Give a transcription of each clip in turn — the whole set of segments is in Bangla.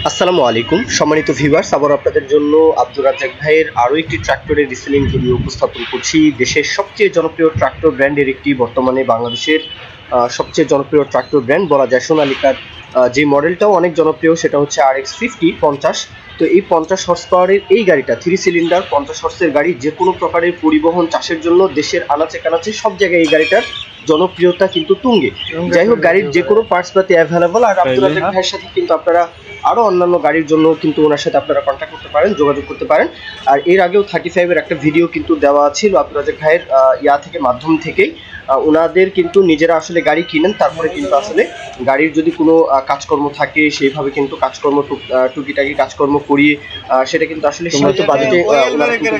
আসসালামু আলাইকুম। সম্মানিত ভিউয়ার্স আবার আপনাদের জন্য আব্দুর রাজ্জাক ভাইয়ের আরও একটি ট্রাক্টরের রিসেলিং ভিডিও উপস্থাপন করছি। দেশের সবচেয়ে জনপ্রিয় ট্রাক্টর ব্র্যান্ডের একটি বর্তমানে বাংলাদেশের সবচেয়ে জনপ্রিয় ট্রাক্টর ব্র্যান্ড বলা যায় সোনালিকার। যে মডেলটাও অনেক জনপ্রিয়, সেটা হচ্ছে আর এক্স ফিফটি পঞ্চাশ। তো এই পঞ্চাশ হর্স পাওয়ারের এই গাড়িটা থ্রি সিলিন্ডার পঞ্চাশ হর্সের গাড়ি যে কোনো প্রকারের পরিবহন চাষের জন্য দেশের আনাচে কানাচে সব জায়গায় এই গাড়িটার জনপ্রিয়তা কিন্তু তুঙ্গে। যাই হোক গাড়ির যে কোনো পার্টস পাতি অ্যাভেলেবল আর আব্দুল ভাইয়ের সাথে কিন্তু আপনারা আরও অন্যান্য গাড়ির জন্য কিন্তু ওনার সাথে আপনারা কন্ট্যাক্ট করতে পারেন যোগাযোগ করতে পারেন। আর এর আগেও থার্টি ফাইভের একটা ভিডিও কিন্তু দেওয়া ছিল আব্দুল ভাইয়ের ইয়া থেকে মাধ্যম থেকেই। ওনাদের কিন্তু নিজেরা আসলে গাড়ি কিনেন তারপরে কিন্তু আসলে গাড়ির যদি কোনো কাজকর্ম থাকে সেইভাবে কিন্তু কাজকর্ম টুক- টুকিটাকি কাজকর্ম করিয়ে আহ, সেটা কিন্তু আসলে সীমিত বাজেটে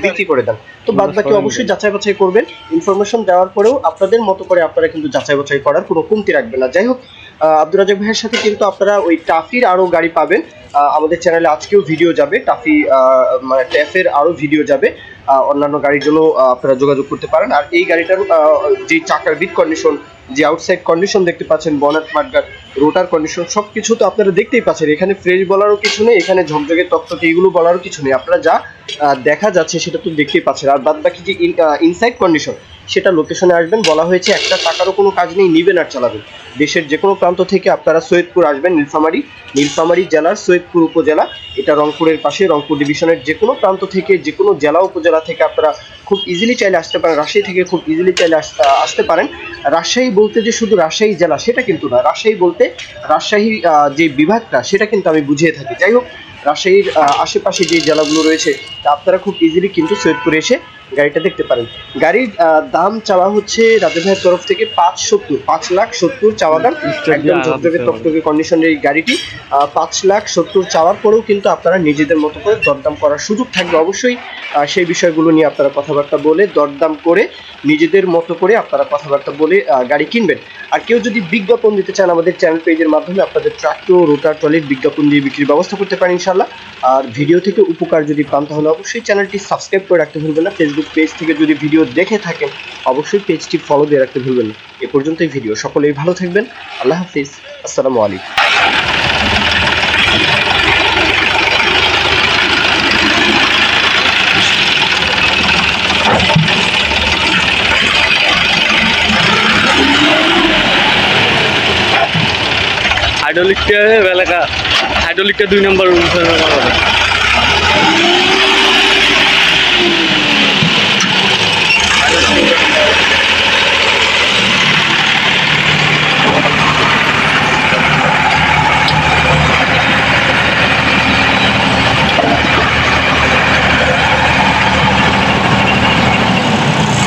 বিক্রি করে দেন। তো বাদ বাকি অবশ্যই যাচাই বাছাই করবেন। ইনফরমেশন দেওয়ার পরেও আপনাদের মতো করে আপনারা কিন্তু যাচাই বাছাই করার কোনো কমতি রাখবেন না। যাই হোক আব্দুর রাজাক ভাইয়ের সাথে কিন্তু আপনারা ওই টাফির আরও গাড়ি পাবেন। আমাদের চ্যানেলে আজকেও ভিডিও যাবে। টাফি মানে ট্যাফের আরও ভিডিও যাবে। অন্যান্য গাড়ির জন্য আপনারা যোগাযোগ করতে পারেন। আর এই গাড়িটার যে চাকার বিট কন্ডিশন যে আউটসাইড কন্ডিশন দেখতে পাচ্ছেন বনাট মার্গার রোটার কন্ডিশন সব কিছু তো আপনারা দেখতেই পাচ্ছেন। এখানে ফ্রেশ বলারও কিছু নেই, এখানে ঝকঝকে তকতকে এগুলো বলারও কিছু নেই। আপনারা যা দেখা যাচ্ছে সেটা তো দেখতেই পাচ্ছেন। আর বাদ বাকি যে ইনসাইড কন্ডিশন সেটা লোকেশনে আসবেন, বলা হয়েছে একটা টাকারও কোনো কাজ নেই, নিবেন আর চালাবেন। দেশের যে কোনো প্রান্ত থেকে আপনারা সৈয়দপুর আসবেন, নীলফামারী। নীলফামারী জেলার সৈয়দপুর উপজেলা, এটা রংপুরের পাশে, রংপুর ডিভিশনের যে কোনো প্রান্ত থেকে যে কোনো জেলা উপজেলা থেকে আপনারা খুব ইজিলি চাইলে আসতে পারেন, রাজশাহী থেকে খুব ইজিলি চাইলে আস- আসতে পারেন। রাজশাহী বলতে যে শুধু রাজশাহী জেলা, সেটা কিন্তু না, রাজশাহী বলতে রাজশাহী যে বিভাগটা, সেটা কিন্তু আমি বুঝিয়ে থাকি। যাই হোক, রাজশাহীর আশেপাশে যে জেলাগুলো রয়েছে আপনারা খুব ইজিলি কিন্তু সৈয়দপুরে এসে গাড়িটা দেখতে পারেন। গাড়ির দাম চাওয়া হচ্ছে রাজু ভাইয়ের তরফ থেকে পাঁচ সত্তর পাঁচ লাখ সত্তর চাওয়া দাম। একদম ঝকঝকে কন্ডিশনের এই গাড়িটি পাঁচ লাখ সত্তর চাওয়ার পরেও কিন্তু আপনারা নিজেদের মতো করে দরদাম করার সুযোগ থাকবে অবশ্যই। সেই বিষয়গুলো নিয়ে আপনারা কথাবার্তা বলে দরদাম করে নিজেদের মতো করে আপনারা কথাবার্তা বলে গাড়ি কিনবেন। আর কেউ যদি বিজ্ঞাপন দিতে চান আমাদের চ্যানেল পেজের মাধ্যমে আপনাদের ট্রাক্টর রোটার ট্রলির বিজ্ঞাপন দিয়ে বিক্রির ব্যবস্থা করতে পারেন ইনশাল্লাহ আর ভিডিও থেকে উপকার যদি পান তাহলে অবশ্যই চ্যানেলটি সাবস্ক্রাইব করে রাখতে ভুলবেন না। ফেসবুক পেজ থেকে যদি ভিডিও দেখে থাকেন, অবশ্যই পেজটি ফলো দিয়ে রাখতে ভুলবেন না। এ পর্যন্তই ভিডিও সকলেই ভালো থাকবেন। আল্লাহ হাফিজ। আসসালামু আলাইকুম। হাইড্রোলিকটা এলাকা হাইড্রোলিকটা দুই নম্বর হবে।